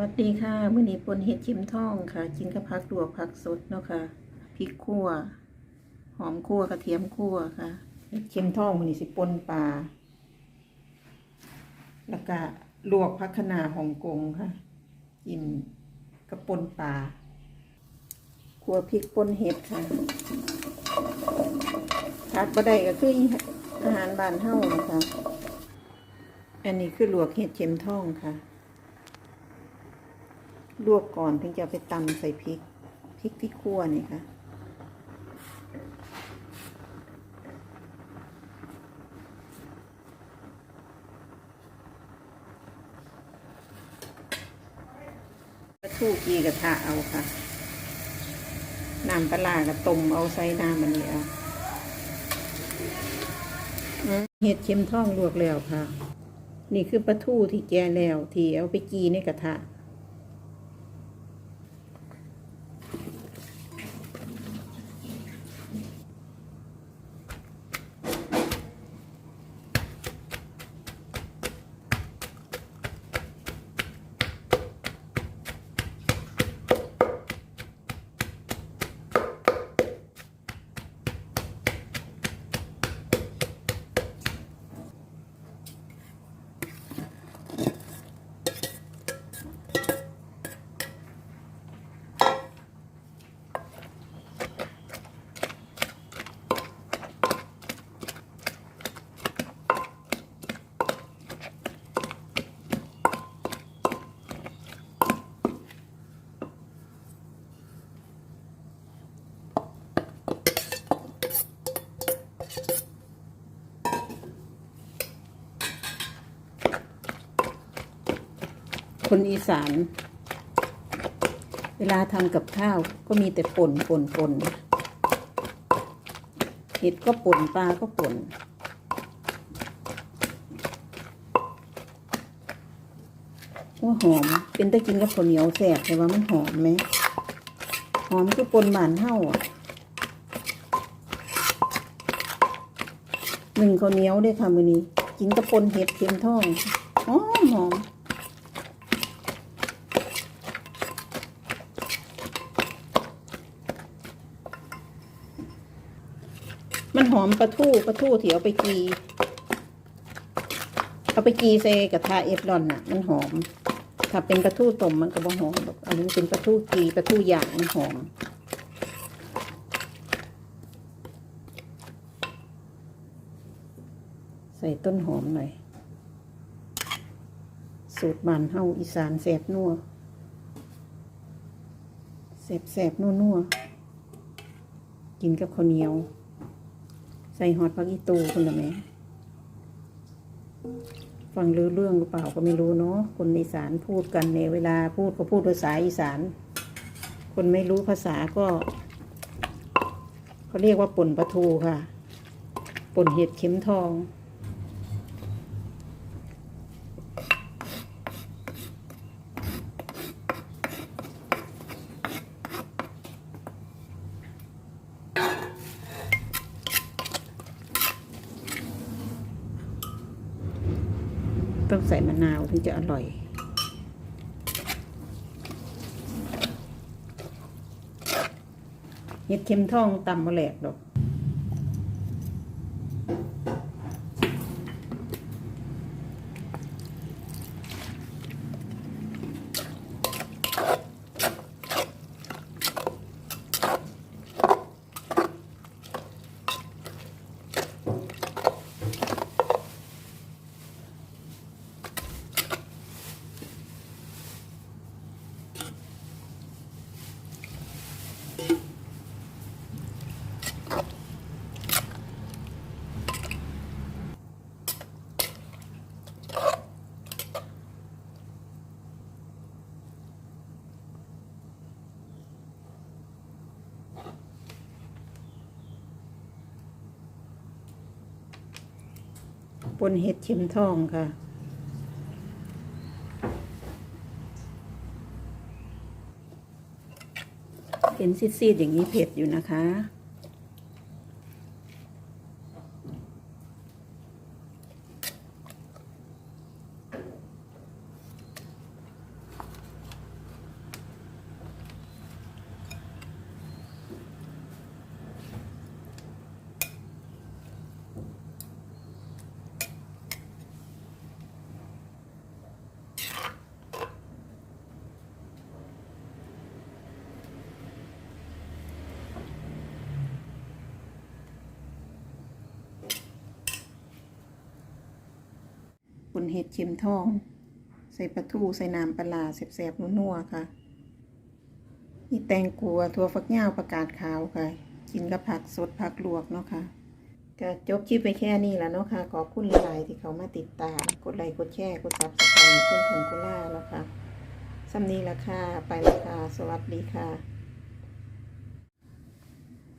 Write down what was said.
วัสดีค่ะมื้อนี้ปนเห็ดเข็มทองค่ะ กินกับผักลวกผักสดเนาะค่ะพริกขั่ว หอมขั่วกระเทียมขั่วค่ะเห็ดเข็มทองมื้อนี้สิปนปลาแล้วก็ลวกผักนาฮ่องกงค่ะ กินกับปนปลาขั่วพริกปนเห็ดค่ะขาดบ่ได้ก็คืออาหารบ้านเฮานะคะอันนี้คือลวกเห็ดเข็มทองค่ะ ลวกก่อนถึงจะไปตำใส่พริก พริกที่คั่วนี่ค่ะ กระทูกอีกระทะเอาค่ะ น้ำปลากระต้มเอาใส่น้ำมันนี่เอาเห็ดเข็มท่องลวกแล้วค่ะ นี่คือปลาทูที่แกแล้ว ที่เอาไปกีในกระทะ คนอีสาน เวลาทำกับข้าวก็มีแต่ป่นป่นป่นเห็ดก็ป่นปลาก็ป่นว่าหอม เป็นตะกินกับข้าวเหนียวแสบแต่ว่ามันหอมไหมหอมคือปนหมานเท่าอะหนึ่งข้าวเหนียวด้วยค่ะมือนี้ กินกับปนเห็ดเค็มทองหอมหอม มันหอมปลาทูปลาทูที่เอาไปกีเอาไปกีใส่กระทะเอฟรอนน่ะ มันหอม ถ้าเป็นปลาทูต้มมันก็บ่หอมหรอกอันนี้เป็นปลาทูกีปลาทูย่างมันหอมใส่ต้นหอมหน่อยสูตรบานเฮาอีสานแสบนัวแสบแสบนัวนัวกินกับข้าวเหนียว ส่ฮอตพักอีตูคุณละแม่ฟังรู้เรื่องหรือเปล่าก็ไม่รู้เนาะคนอีสานพูดกันในเวลาพูดก็พูดภาษาอีสาน คนไม่รู้ภาษาก็เขาเรียกว่าป่นปลาทูค่ะป่นเห็ดเข็มทอง ต้องใส่มะนาวถึงจะอร่อย เห็ดเข็มทองตำมาแหลกดอก ปนเห็ดเข็มทองค่ะเห็นซีดๆอย่างนี้เผ็ดอยู่นะคะ นเห็ดเข็มทอง ใส่ปลาทูใส่น้ำปลาแสบๆนัวๆค่ะมีแตงกัวถั่วฝักยาวประกาศขาวค่ะ กินกับผักสดผักลวกเนาะค่ะก็จบคลิปไปแค่นี้แล้วเนาะค่ะ ขอบคุณหลายๆที่เขามาติดตาม กดไลค์กดแชร์กดซับสไครต์คนถุงกุล่าแล้วค่ะสำนีละค่ะ ไปละค่ะ สวัสดีค่ะ